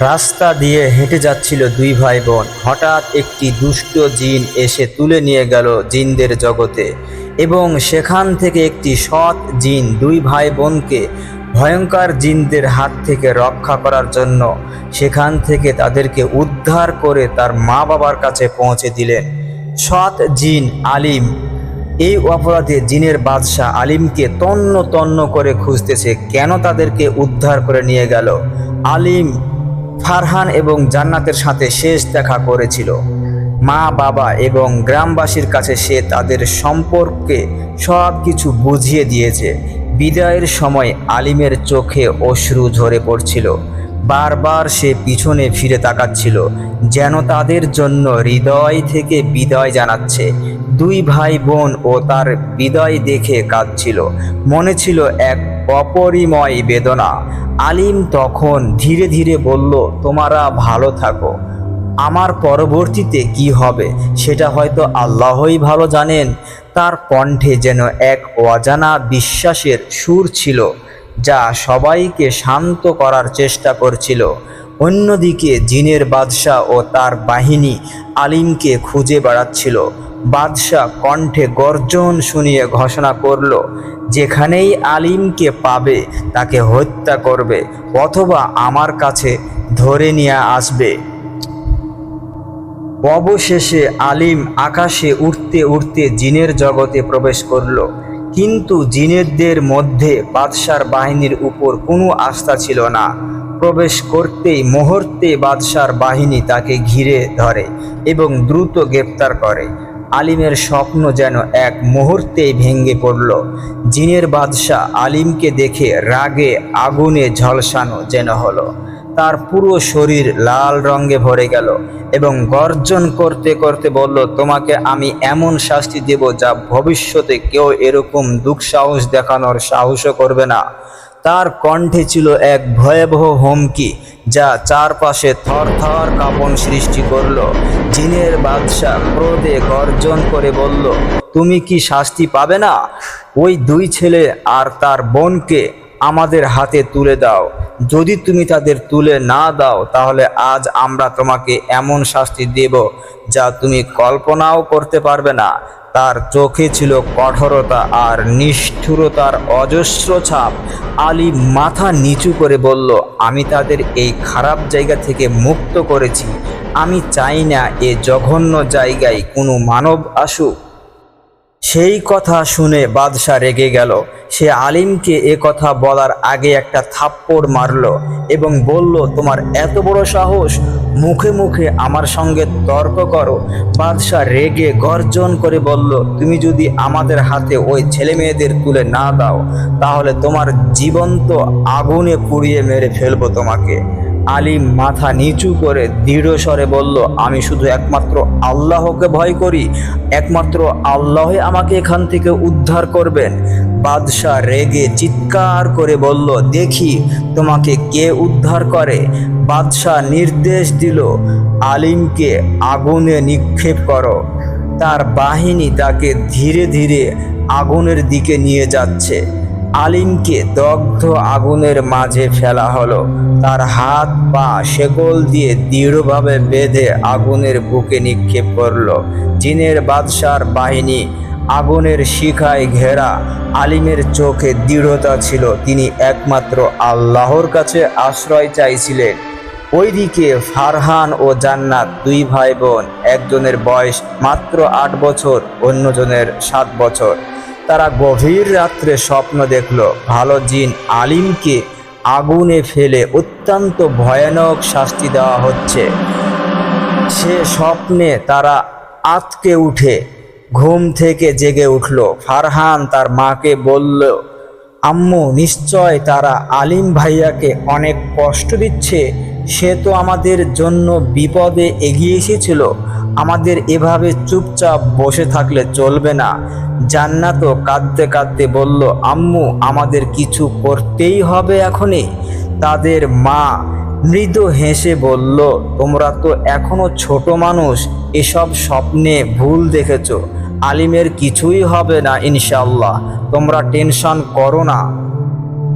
রাস্তা দিয়ে হেঁটে যাচ্ছিল দুই ভাই বোন হঠাৎ একটি দুষ্ট জিন এসে তুলে নিয়ে গেল জিনদের জগতে এবং সেখান থেকে একটি সৎ জিন দুই ভাই বোনকে ভয়ঙ্কর জিনদের হাত থেকে রক্ষা করার জন্য সেখান থেকে তাদেরকে উদ্ধার করে তার মা বাবার কাছে পৌঁছে দিলেন। সৎ জিন আলিম। এই অপরাধে জিনের বাদশাহ আলিমকে তন্ন তন্ন করে খুঁজতেছে, কেন তাদেরকে উদ্ধার করে নিয়ে গেল? আলিম ফারহান এবং জান্নাতের সাথে শেষ দেখা করেছিল। মা, বাবা এবং গ্রামবাসীর কাছে সে তাদের সম্পর্কে সব কিছু বুঝিয়ে দিয়েছে। বিদায়ের সময় আলিমের চোখে অশ্রু ঝরে পড়ছিল। বারবার সে পিছনে ফিরে তাকাচ্ছিল, যেন তাদের জন্য হৃদয় থেকে বিদায় জানাচ্ছে। দুই ভাই বোন ও তার বিদায় দেখে কাঁদছিল। মনে ছিল এক অপরিময় বেদনা। আলিম তখন ধীরে ধীরে বলল, তোমরা ভালো থাকো। আমার পরবর্তীতে কি হবে, সেটা হয়তো আল্লাহই ভালো জানেন। তার কণ্ঠে যেন এক অজানা বিশ্বাসের সুর ছিল। যা সবাইকে শান্ত করার চেষ্টা করছিল। অন্যদিকে জিনের বাদশাহ ও তার বাহিনী আলিমকে খুঁজে বেড়াচ্ছিল। বাদশাহ কণ্ঠে গর্জন শুনিয়ে ঘোষণা করল, যেখানেই আলিমকে পাবে, তাকে হত্যা করবে অথবা আমার কাছে ধরে নিয়ে আসবে। অবশেষে আলিম আকাশে উঠতে উঠতে জিনের জগতে প্রবেশ করল। কিন্তু জিনেরদের মধ্যে বাদশার বাহিনীর উপর কোনো আস্থা ছিল না। প্রবেশ করতেই মুহূর্তে বাদশার বাহিনী তাকে ঘিরে ধরে এবং দ্রুত গ্রেপ্তার করে। আলিমের স্বপ্ন যেন এক মুহূর্তেই ভেঙে পড়ল। জিনের বাদশাহ আলিমকে দেখে রাগে আগুনে ঝলসানো যেন হলো। তার পুরো শরীর লাল রঙে ভরে গেল এবং গর্জন করতে করতে বলল, তোমাকে আমি এমন শাস্তি দেব যা ভবিষ্যতে কেউ এরকম দুঃসাহস দেখানোর সাহসও করবে না। তার কণ্ঠে ছিল এক ভয়াবহ হুমকি যা চারপাশে থরথর কাঁপন সৃষ্টি করল। জিনের বাদশাহ ক্রোধে গর্জন করে বলল, তুমি কি শাস্তি পাবে না? ওই দুই ছেলে আর তার বোনকে আমাদের হাতে তুলে দাও। যদি তুমি তাদের তুলে না দাও, তাহলে আজ আমরা তোমাকে এমন শাস্তি দেব যা তুমি কল্পনাও করতে পারবে না। তার চোখে ছিল কঠোরতা আর নিষ্ঠুরতার অজস্র ছাপ। আলী মাথা নিচু করে বলল, আমি তাদের এই খারাপ জায়গা থেকে মুক্ত করেছি। আমি চাই না এ জঘন্য জায়গায় কোনো মানব আসুক। সেই কথা শুনে বাদশাহ রেগে গেল। সে আলিমকে এ কথা বলার আগে একটা থাপ্পড় মারল এবং বলল, তোমার এত বড় সাহস, মুখে মুখে আমার সঙ্গে তর্ক করো। বাদশাহ রেগে গর্জন করে বলল, তুমি যদি আমাদের হাতে ওই ছেলে মেয়েদের তুলে না দাও, তাহলে তোমার জীবন্ত আগুনে পুড়িয়ে মেরে ফেলব তোমাকে। আলিম মাথা নিচু করে দৃঢ় স্বরে বলল, আমি শুধু একমাত্র আল্লাহকে ভয় করি। একমাত্র আল্লাহই আমাকে এখান থেকে উদ্ধার করবেন। বাদশাহ রেগে চিৎকার করে বলল, দেখি তোমাকে কে উদ্ধার করে। বাদশাহ নির্দেশ দিল, আলিমকে আগুনে নিক্ষেপ করো। তার বাহিনী তাকে ধীরে ধীরে আগুনের দিকে নিয়ে যাচ্ছে। আলিমকে দগ্ধ আগুনের মাঝে ফেলা হলো। তার হাত পা শেকল দিয়ে দৃঢ়ভাবে বেঁধে আগুনের বুকে নিক্ষেপ করল। জিনের বাদশার বাহিনী আগুনের শিখায় ঘেরা আলিমের চোখে দৃঢ়তা ছিল। তিনি একমাত্র আল্লাহর কাছে আশ্রয় চাইছিলেন। ওইদিকে ফারহান ও জান্নাত দুই ভাই বোন একজনের বয়স মাত্র আট বছর, অন্যজনের সাত বছর। তারা গভীর রাত্রে স্বপ্ন দেখল, ভালো জিন আলিমকে আগুনে ফেলে অত্যন্ত ভয়ানক শাস্তি দেওয়া হচ্ছে। সে স্বপ্নে তারা আতকে উঠে, ঘুম থেকে জেগে উঠল। ফারহান তার মাকে বলল, আম্মু, নিশ্চয় তারা আলিম ভাইয়াকে অনেক কষ্ট দিচ্ছে। সে তো আমাদের জন্য বিপদে এগিয়ে এসেছিল। আমাদের এভাবে চুপচাপ বসে থাকলে চলবে না। জান্নাতও কাঁদতে কাঁদতে বলল, আম্মু, আমাদের কিছু করতেই হবে এখনই। তাদের মা মৃদু হেসে বলল, তোমরা তো এখনও ছোট মানুষ, এসব স্বপ্নে ভুল দেখেছ। আলিমের কিছুই হবে না ইনশাল্লাহ তোমরা টেনশন করো না।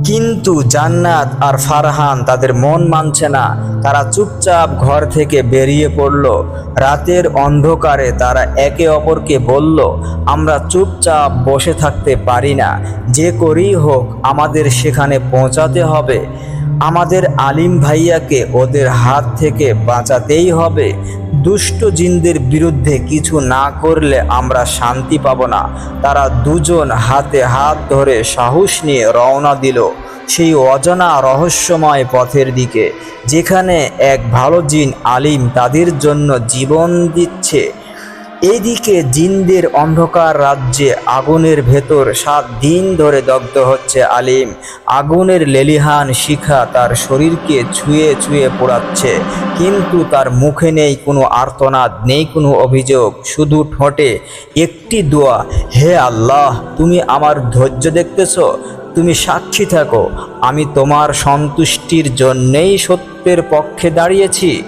কিন্তু জান্নাত আর ফারহান তাদের মন মানছে না। তারা চুপচাপ ঘর থেকে বেরিয়ে পড়ল। রাতের অন্ধকারে তারা একে অপরকে বলল, আমরা চুপচাপ বসে থাকতে পারি না। যে করেই হোক আমাদের সেখানে পৌঁছাতে হবে। আমাদের আলিম ভাইয়াকে ওদের হাত থেকে বাঁচাতেই হবে। দুষ্ট জিনদের বিরুদ্ধে কিছু না করলে আমরা শান্তি পাব না। তারা দুজন হাতে হাত ধরে সাহস নিয়ে রওনা দিল সেই অজানা রহস্যময় পথের দিকে, যেখানে এক ভালো জিন আলিম তাদের জন্য জীবন দিচ্ছে। এদিকে জিনদের অন্ধকার রাজ্যে আগুনের ভেতর সাত দিন ধরে দগ্ধ হচ্ছে আলিম। আগুনের লেলিহান শিখা তার শরীরকে ছুঁয়ে ছুঁয়ে পোড়াচ্ছে। কিন্তু তার মুখে নেই কোনো আর্তনাদ, নেই কোনো অভিযোগ, শুধু ঠোঁটে একটি দোয়া, হে আল্লাহ, তুমি আমার ধৈর্য দেখতেছ? তুমি সাক্ষী থাকো। আমি তোমার সন্তুষ্টির জন্যেই সত্যের পক্ষে দাঁড়িয়েছি।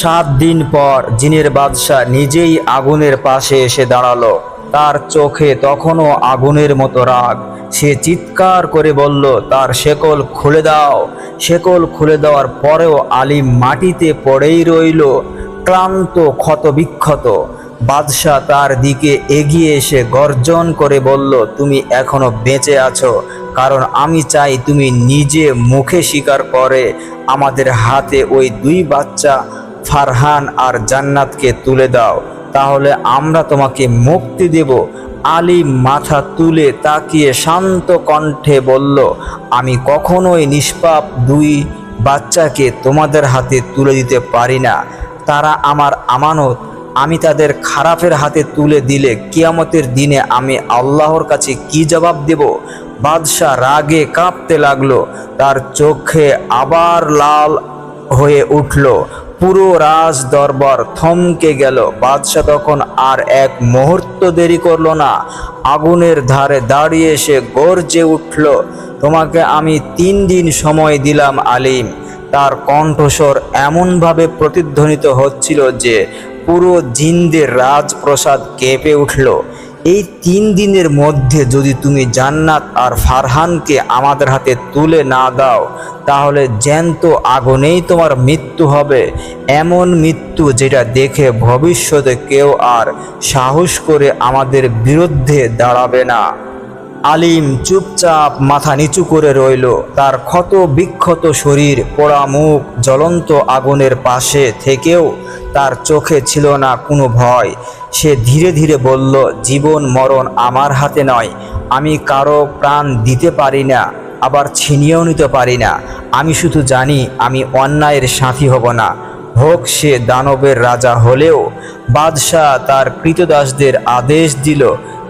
সাত দিন পর জিনের বাদশাহ নিজেই আগুনের পাশে এসে দাঁড়াল। তার চোখে তখনও আগুনের মতো রাগ। সে চিৎকার করে বলল, তার শেকল খুলে দাও। শেকল খুলে দেওয়ার পরেও আলিম মাটিতে পড়েই রইল, ক্লান্ত, ক্ষতবিক্ষত। বাদশাহ তার দিকে এগিয়ে এসে গর্জন করে বলল, তুমি এখনও বেঁচে আছো, কারণ আমি চাই তুমি নিজে মুখে স্বীকার করে। আমাদের হাতে ওই দুই বাচ্চা ফারহান আর জান্নাতকে তুলে দাও। তাহলে আমরা তোমাকে মুক্তি দেব। আলী মাথা তুলে তাকিয়ে শান্ত কণ্ঠে বলল, আমি কখনোই নিষ্পাপ দুই বাচ্চাকে তোমাদের হাতে তুলে দিতে পারি না। তারা আমার আমানত। আমি তাদের খারাপের হাতে তুলে দিলে কিয়ামতের দিনে আমি আল্লাহর কাছে কি জবাব দেব? বাদশাহ রাগে কাঁপতে লাগল। তার চোখে আবার লাল হয়ে উঠল। পুরো রাজ দরবার থমকে গেল। বাদশাহ তখন আর এক মুহূর্ত দেরি করল না। আগুনের ধারে দাঁড়িয়ে এসে গর্জে উঠল, তোমাকে আমি তিন দিন সময় দিলাম আলিম। তার কণ্ঠস্বর এমনভাবে প্রতিধ্বনিত হচ্ছিল যে পুরো জিন্দের রাজপ্রসাদ কেঁপে উঠল। এই তিন দিনের মধ্যে যদি তুমি জান্নাত আর ফারহানকে আমাদের হাতে তুলে না দাও, তাহলে জ্যান্ত আগুনেই তোমার মৃত্যু হবে। এমন মৃত্যু যেটা দেখে ভবিষ্যতে কেউ আর সাহস করে আমাদের বিরুদ্ধে দাঁড়াবে না। আলিম চুপচাপ মাথা নিচু করে রইল। তার ক্ষত বিক্ষত শরীর, পোড়া মুখ, জ্বলন্ত আগুনের পাশে থেকেও তার চোখে ছিল না কোনো ভয়। সে ধীরে ধীরে বলল, জীবন, মরণ আমার হাতে নয়। আমি কারও প্রাণ দিতে পারি না, আবার ছিনিয়েও নিতে পারি না। আমি শুধু জানি, আমি অন্যায়ের সাথী হব না। হোক সে দানবের রাজা হলেও বাদশাহ তার কৃতদাসদের আদেশ দিল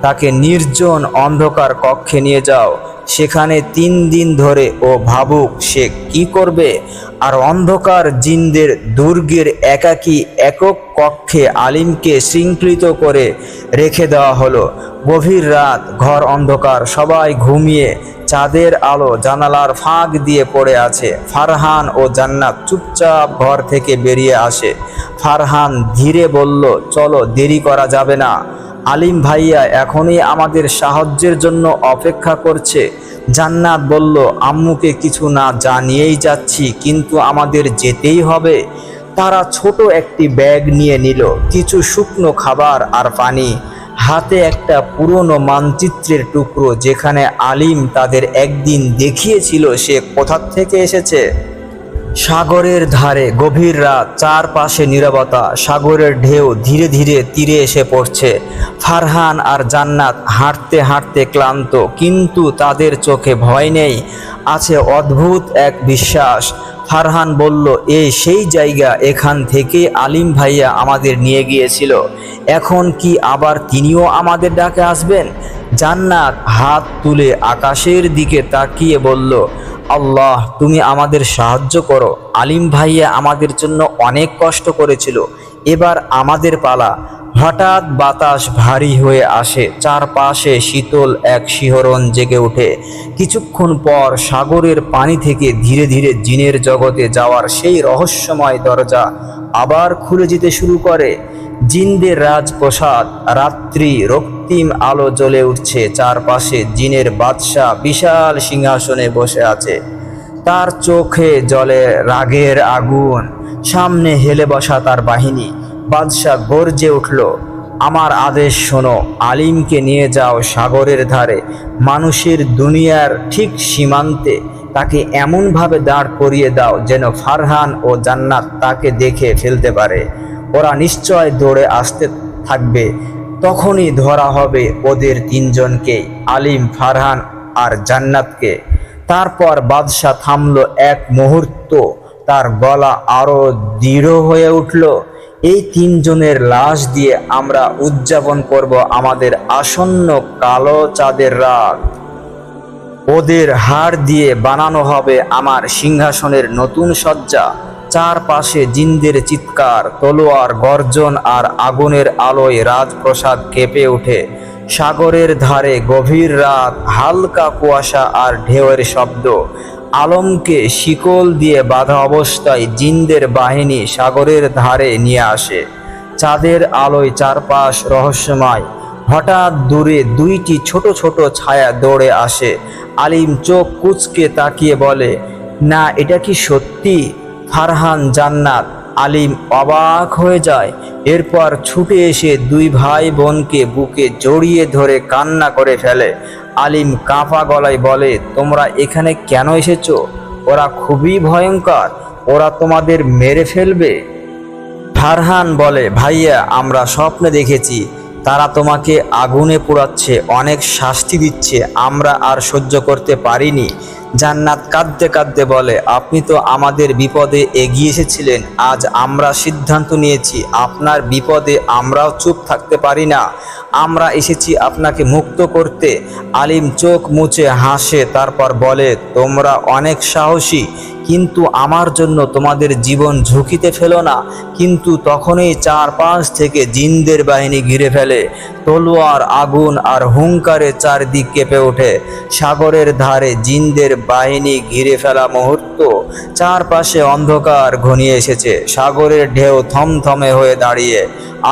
তাকে নির্জন অন্ধকার কক্ষে নিয়ে যাও। সেখানে তিন দিন ধরে ও ভাবুক সে কি করবে। আর অন্ধকার জিনদের দুর্গের একাকী একক কক্ষে আলিমকে শৃঙ্খলিত করে রেখে দেওয়া হলো। গভীর রাত, ঘর অন্ধকার, সবাই ঘুমিয়ে চাঁদের আলো জানালার ফাঁক দিয়ে পড়ে আছে। ফারহান ও জান্নাত চুপচাপ ঘর থেকে বেরিয়ে আসে। ফারহান ধীরে বলল, চলো, দেরি করা যাবে না। আলিম ভাইয়া এখনই আমাদের সাহায্যের জন্য অপেক্ষা করছে। জান্নাত বলল, আম্মুকে কিছু না জানিয়েই যাচ্ছি, কিন্তু আমাদের যেতেই হবে। তারা ছোট একটি ব্যাগ নিয়ে নিল, কিছু শুকনো খাবার আর পানি। হাতে একটা পুরনো মানচিত্রের টুকরো, যেখানে আলিম তাদের একদিন দেখিয়েছিল, সে কোথা থেকে এসেছে? সাগরের ধারে গভীর রাত, চারপাশে নীরবতা, সাগরের ঢেউ ধীরে ধীরে তীরে এসে পড়ছে। ফারহান আর জান্নাত হাঁটতে হাঁটতে ক্লান্ত, কিন্তু তাদের চোখে ভয় নেই, আছে অদ্ভুত এক বিশ্বাস। ফারহান বলল, এ সেই জায়গা এখান থেকে আলিম ভাইয়া আমাদের নিয়ে গিয়েছিল। এখন কি আবার তিনিও আমাদের ডাকে আসবেন? জান্নাত হাত তুলে আকাশের দিকে তাকিয়ে বলল আল্লাহ, তুমি আমাদের সাহায্য করো। আলিম ভাইয়া আমাদের জন্য অনেক কষ্ট করেছিল। এবার আমাদের পালা। হঠাৎ বাতাস ভারী হয়ে আসে। চারপাশে শীতল এক শিহরণ জেগে ওঠে। কিছুক্ষণ পর সাগরের পানি থেকে ধীরে ধীরে জিনের জগতে যাওয়ার সেই রহস্যময় দরজা আবার খুলে যেতে শুরু করে। জিনদের রাজপ্রসাদ, রাত্রি রক্ত রক্তিম আলো জ্বলে উঠছে। চারপাশে জিনের বাদশাহ বিশাল সিংহাসনে বসে আছে। তার চোখে জলে রাগের আগুন। সামনে হেলে বসা তার বাহিনী। বাদশাহ গর্জে উঠল, আমার আদেশ শোনো, আলিমকে নিয়ে যাও সাগরের ধারে। মানুষের দুনিয়ার ঠিক সীমান্তে তাকে এমনভাবে দাঁড় করিয়ে দাও যেন ফারহান ও জান্নাত তাকে দেখে ফেলতে পারে। ওরা নিশ্চয় দৌড়ে আসতে থাকবে। তখনই ধরা হবে ওদের তিনজনকে, আলিম, ফারহান আর জান্নাতকে। তারপর বাদশাহ থামলো এক মুহূর্ত, তার গলা আরও দৃঢ় হয়ে উঠল, এই তিনজনের লাশ দিয়ে আমরা উদযাপন করব আমাদের আসন্ন কালো চাঁদের রাত। ওদের হাড় দিয়ে বানানো হবে আমার সিংহাসনের নতুন সজ্জা। চারপাশে জিন্দের চিৎকার, তলোয়ার, গর্জন আর আগুনের আলোয় রাজপ্রসাদ কেঁপে ওঠে। সাগরের ধারে গভীর রাত, হালকা কুয়াশা আর ঢেউয়ের শব্দ। আলমকে শিকল দিয়ে বাঁধা অবস্থায় জিন্দের বাহিনী সাগরের ধারে নিয়ে আসে। চাঁদের আলোয় চারপাশ রহস্যময়। হঠাৎ দূরে দুইটি ছোট ছোট ছায়া দৌড়ে আসে। আলিম চোখ কুচকে তাকিয়ে বলে, না, এটা কি সত্যি? ফারহান জান্নাত। আলিম অবাক হয়ে যায়। এরপর ছুটে এসে দুই ভাই বোনকে বুকে জড়িয়ে ধরে কান্না করে ফেলে। আলিম কাঁপা গলায় বলে, তোমরা এখানে কেন এসেছ? ওরা খুবই ভয়ঙ্কর। ওরা তোমাদের মেরে ফেলবে। ফারহান বলে, ভাইয়া, আমরা স্বপ্নে দেখেছি। তারা তোমাকে আগুনে পোড়াচ্ছে, অনেক শাস্তি দিচ্ছে। আমরা আর সহ্য করতে পারিনি। জান্নাত কাঁদতে কাঁদতে বলে, আপনি তো আমাদের বিপদে এগিয়ে এসেছিলেন, আজ আমরা সিদ্ধান্ত নিয়েছি, আপনার বিপদে আমরাও চুপ থাকতে পারি না। আমরা এসেছি আপনাকে মুক্ত করতে। আলিম চোখ মুছে হাসে, তারপর বলে, তোমরা অনেক সাহসী কিন্তু আমার জন্য তোমাদের জীবন ঝুঁকিতে ফেলো না, কিন্তু তখনই চার পাঁচ থেকে জিনদের বাহিনী ঘিরে ফেলে। তলোয়ার, আগুন আর হুঙ্কারে চারদিক কেঁপে ওঠে। সাগরের ধারে জিনদের বাহিনী ঘিরে ফেলা মুহূর্ত চারপাশে অন্ধকার ঘনিয়ে এসেছে। সাগরের ঢেউ থমথমে হয়ে দাঁড়িয়ে।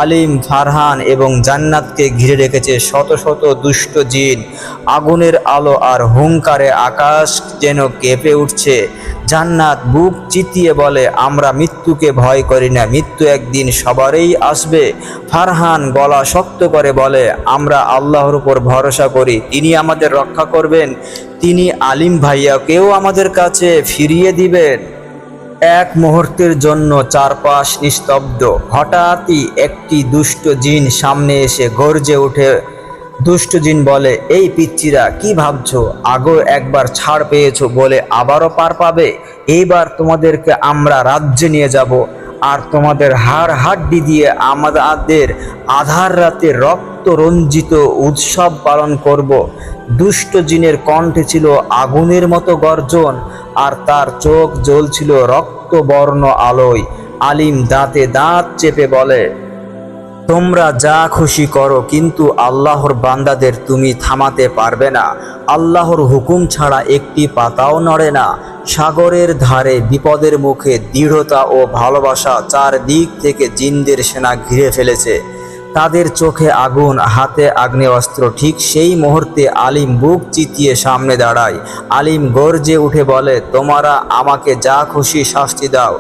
আলিম, ফারহান এবং জান্নাতকে ঘিরে রেখেছে শত শত দুষ্ট জিন। আগুনের আলো আর হুঙ্কারে আকাশ যেন কেঁপে উঠছে। জান্নাত বুক চিতিয়ে বলে, আমরা মৃত্যুকে ভয় করি না, মৃত্যু একদিন সবারই আসবে। ফারহান গলা শক্ত করে বলে, আমরা আল্লাহর উপর ভরসা করি, তিনি আমাদের রক্ষা করবেন, তিনি আলিম ভাইয়াকেও আমাদের কাছে ফিরিয়ে দিবেন। এক মুহূর্তের জন্য চারপাশ নিস্তব্ধ। হঠাৎই একটি দুষ্ট জিন সামনে এসে গর্জে উঠে দুষ্ট জিন বলে, এই পিচ্চিরা, কি ভাবছ? আগেও একবার ছাড় পেয়েছ বলে আবারও পার পাবে? এইবার তোমাদেরকে আমরা রাজ্যে নিয়ে যাব আর তোমাদের হাড় হাড্ডি দিয়ে আমাদের আধার রাতে রক্ত রঞ্জিত উৎসব পালন করব। দুষ্ট জিনের কণ্ঠে ছিল আগুনের মতো গর্জন আর তার চোখ জ্বলছিল রক্তবর্ণ আলোয়। আলিম দাঁতে দাঁত চেপে বলে তোমরা যা খুশি করো, কিন্তু আল্লাহর বান্দাদের তুমি থামাতে পারবে না। আল্লাহর হুকুম ছাড়া একটি পাতাও নড়ে না। সাগরের ধারে বিপদের মুখে দৃঢ়তা ও ভালোবাসা চারদিক থেকে জিনদের সেনা ঘিরে ফেলেছে। তাদের চোখে আগুন, হাতে আগ্নেয়াস্ত্র, ঠিক সেই মুহূর্তে আলিম বুক চিতিয়ে সামনে দাঁড়ায়। আলিম গর্জে উঠে বলে, তোমারা আমাকে যা খুশি শাস্তি দাও,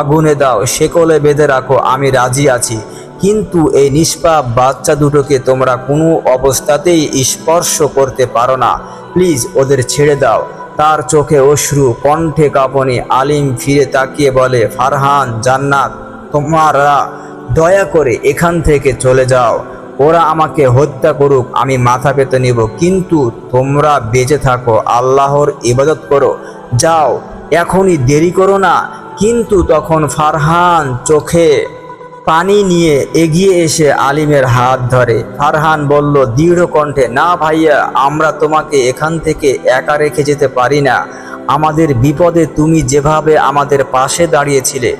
আগুনে দাও, শেকলে বেঁধে রাখো, আমি রাজি আছি। কিন্তু এই নিষ্পাপ বাচ্চা দুটোকে তোমরা কোনো অবস্থাতেই স্পর্শ করতে পারো না। প্লিজ ওদের ছেড়ে দাও। তার চোখে অশ্রু, কণ্ঠে কাঁপনি, আলিম ফিরে তাকিয়ে বলে, ফারহান, জান্নাত, তোমারা দয়া করে এখান থেকে চলে যাও। ওরা আমাকে হত্যা করুক, আমি মাথা পেতে নিব। কিন্তু তোমরা বেঁচে থাকো, আল্লাহর ইবাদত করো। যাও, এখনই দেরি করো না। কিন্তু তখন ফারহান চোখে পানি নিয়ে এগিয়ে এসে আলিমের হাত ধরে। ফারহান বলল, দৃঢ় কণ্ঠে, না ভাইয়া, আমরা তোমাকে এখান থেকে একা রেখে যেতে পারি না। আমাদের বিপদে তুমি যেভাবে আমাদের পাশে দাঁড়িয়েছিলে,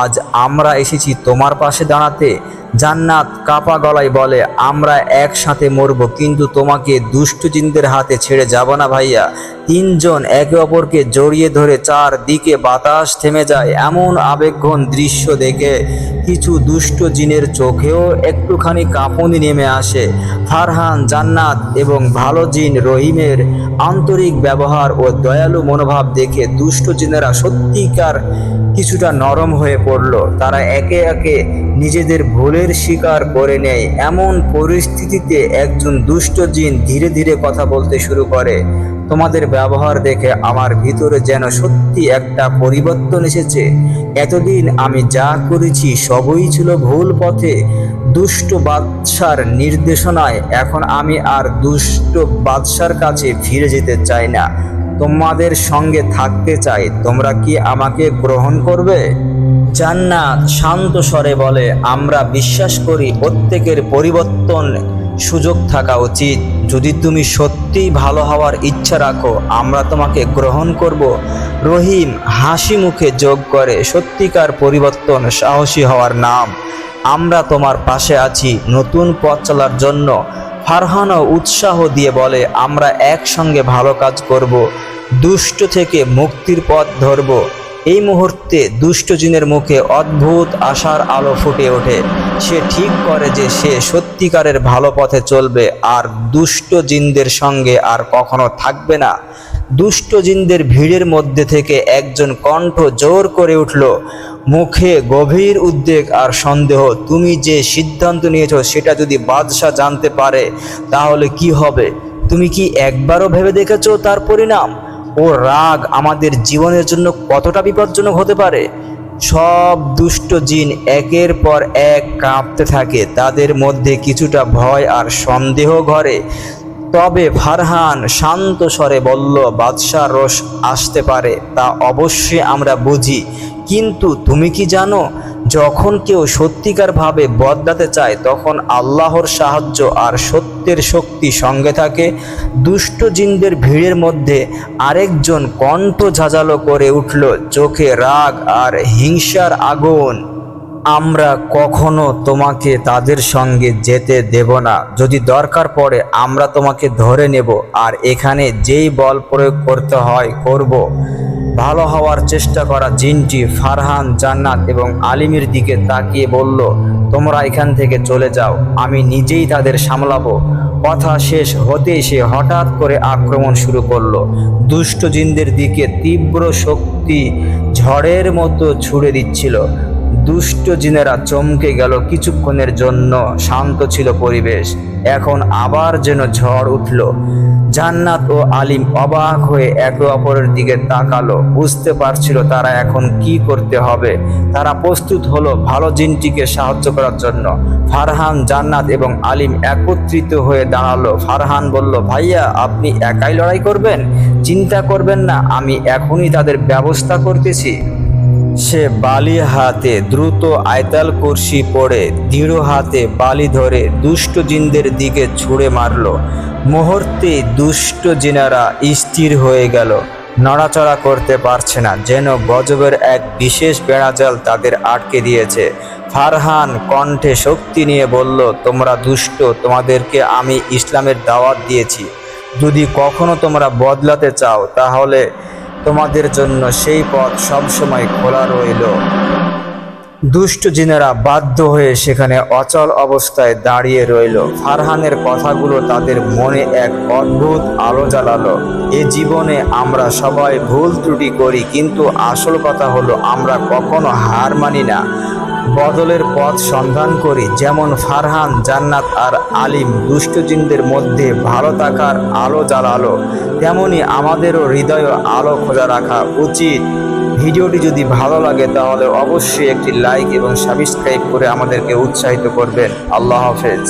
আজ আমরা এসেছি তোমার পাশে দাঁড়াতে। জান্নাত কাপা গলায় বলে, আমরা একসাথে মরব, কিন্তু তোমাকে দুষ্ট জিনদের হাতে ছেড়ে যাব না ভাইয়া। তিনজন একে অপরকে জড়িয়ে ধরে চার দিকে বাতাস থেমে যায়, এমন আবেগঘন দৃশ্য দেখে কিছু দুষ্ট জিনের চোখেও একটুখানি কাঁপুনি নেমে আসে। ফারহান, জান্নাত এবং ভালো জিন রহিমের আন্তরিক ব্যবহার ও দয়ালু মনোভাব দেখে দুষ্ট জিনেরা সত্যিকার কিছুটা নরম হয়ে পড়ল। তারা একে একে নিজেদের ভুলের স্বীকার করে নেয়। এমন পরিস্থিতিতে একজন দুষ্ট জিন ধীরে ধীরে কথা বলতে শুরু করে। তোমাদের ব্যবহার দেখে আমার ভিতরে যেন সত্যি একটা পরিবর্তন এসেছে। এতদিন আমি যা করেছি সবই ছিল ভুল পথে। দুষ্ট বাদশার নির্দেশনায় এখন আমি আর দুষ্ট বাদশার কাছে ফিরে যেতে চাই না। তোমাদের সঙ্গে থাকতে চাই। তোমরা কি আমাকে গ্রহণ করবে? জান্নাত শান্ত স্বরে বলে, আমরা বিশ্বাস করি প্রত্যেকের পরিবর্তন সুযোগ থাকা উচিত। যদি তুমি সত্যিই ভালো হওয়ার ইচ্ছা রাখো, আমরা তোমাকে গ্রহণ করব। রহিম হাসি মুখে যোগ করে, সত্যিকার পরিবর্তন সাহসী হওয়ার নাম। আমরা তোমার পাশে আছি নতুন পথ চলার জন্য। ফারহানও উৎসাহ দিয়ে বলে, আমরা একসঙ্গে ভালো কাজ করব, দুষ্ট থেকে মুক্তির পথ ধরব। এই মুহূর্তে দুষ্ট জিনের মুখে অদ্ভুত আশার আলো ফুটে ওঠে। সে ঠিক করে যে সে সত্যিকারের ভালো পথে চলবে, আর দুষ্ট জিনদের সঙ্গে আর কখনো থাকবে না। দুষ্ট জিনদের ভিড়ের মধ্যে থেকে একজন কণ্ঠ জোর করে উঠল, মুখে গভীর উদ্বেগ আর সন্দেহ, তুমি যে সিদ্ধান্ত নিয়েছো সেটা যদি বাদশাহ জানতে পারে, তাহলে কি হবে? তুমি কি একবারও ভেবে দেখেছ তার পরিণাম? ও রাগ আমাদের জীবনের জন্য কতটা বিপজ্জনক হতে পারে? সব দুষ্ট জিন একের পর এক কাঁপতে থাকে। তাদের মধ্যে কিছুটা ভয় আর সন্দেহ ঘরে। তবে ফারহান শান্ত স্বরে বলল, বাদশাহ রোষ আসতে পারে, তা অবশ্যই আমরা বুঝি। কিন্তু তুমি কি জানো, যখন কেউ সত্যিকারভাবে বদলাতে চায়, তখন আল্লাহর সাহায্য আর সত্যের শক্তি সঙ্গে থাকে। দুষ্ট জিনদের ভিড়ের মধ্যে আরেকজন কণ্ঠ ঝাঁঝালো করে উঠল, চোখে রাগ আর হিংসার আগুন। আমরা কখনো তোমাকে তাদের সঙ্গে যেতে দেব না। যদি দরকার পড়ে, আমরা তোমাকে ধরে নেব আর এখানে যেই বল প্রয়োগ করতে হয়, করব। ভালো হওয়ার চেষ্টা করা জিনটি ফারহান জান্নাত এবং আলিমের দিকে তাকিয়ে বলল, তোমরা এখান থেকে চলে যাও, আমি নিজেই তাদের সামলাবো। কথা শেষ হতেই সে হঠাৎ করে আক্রমণ শুরু করল। দুষ্ট জিনদের দিকে তীব্র শক্তি ঝড়ের মতো ছুড়ে দিচ্ছিল। দুষ্ট জিনেরা চমকে গেল কিছুক্ষণের জন্য, শান্ত ছিল পরিবেশ। এখন আবার যেন ঝড় উঠল। জান্নাত ও আলিম অবাক হয়ে একে অপরের দিকে তাকালো। বুঝতে পারছিল তারা এখন কি করতে হবে। তারা প্রস্তুত হলো ভালো জিনটিকে সাহায্য করার জন্য। ফারহান, জান্নাত এবং আলিম একত্রিত হয়ে দাঁড়াল। ফারহান বলল, ভাইয়া, আপনি একাই লড়াই করবেন? চিন্তা করবেন না, আমি এখনই তাদের ব্যবস্থা করতেছি। সে বালি হাতে দ্রুত আয়তাল কুর্সি পড়ে দৃঢ় হাতে বালি ধরে দুষ্ট জিনদের দিকে ছুঁড়ে মারল। মুহূর্তে দুষ্ট জিনারা স্থির হয়ে গেল। নড়াচড়া করতে পারছে না, যেন গজবের এক বিশেষ বেড়াজাল তাদের আটকে দিয়েছে। ফারহান কণ্ঠে শক্তি নিয়ে বলল, তোমরা দুষ্ট, তোমাদেরকে আমি ইসলামের দাওয়াত দিয়েছি। যদি কখনো তোমরা বদলাতে চাও, তাহলে তোমাদের জন্য সেই পথ সবসময় খোলা রইল। দুষ্ট জিনেরা বাধ্য হয়ে সেখানে অচল অবস্থায় দাঁড়িয়ে রইল। ফারহানের কথাগুলো তাদের মনে এক অদ্ভুত আলো জ্বালালো। এ জীবনে আমরা সবাই ভুল ত্রুটি করি, কিন্তু আসল কথা হলো আমরা কখনো হার মানি না। বদলের পথ সন্ধান করি, যেমন ফারহান, জান্নাত আর আলিম, দুষ্টজিনদের মধ্যে ভালো থাকার আলো জ্বালালো, তেমনি আমাদেরও হৃদয় আলো খোঁজা রাখা উচিত। ভিডিওটি যদি ভালো লাগে, তাহলে অবশ্যই একটি লাইক এবং সাবস্ক্রাইব করে আমাদেরকে উৎসাহিত করবেন। আল্লাহ হাফেজ।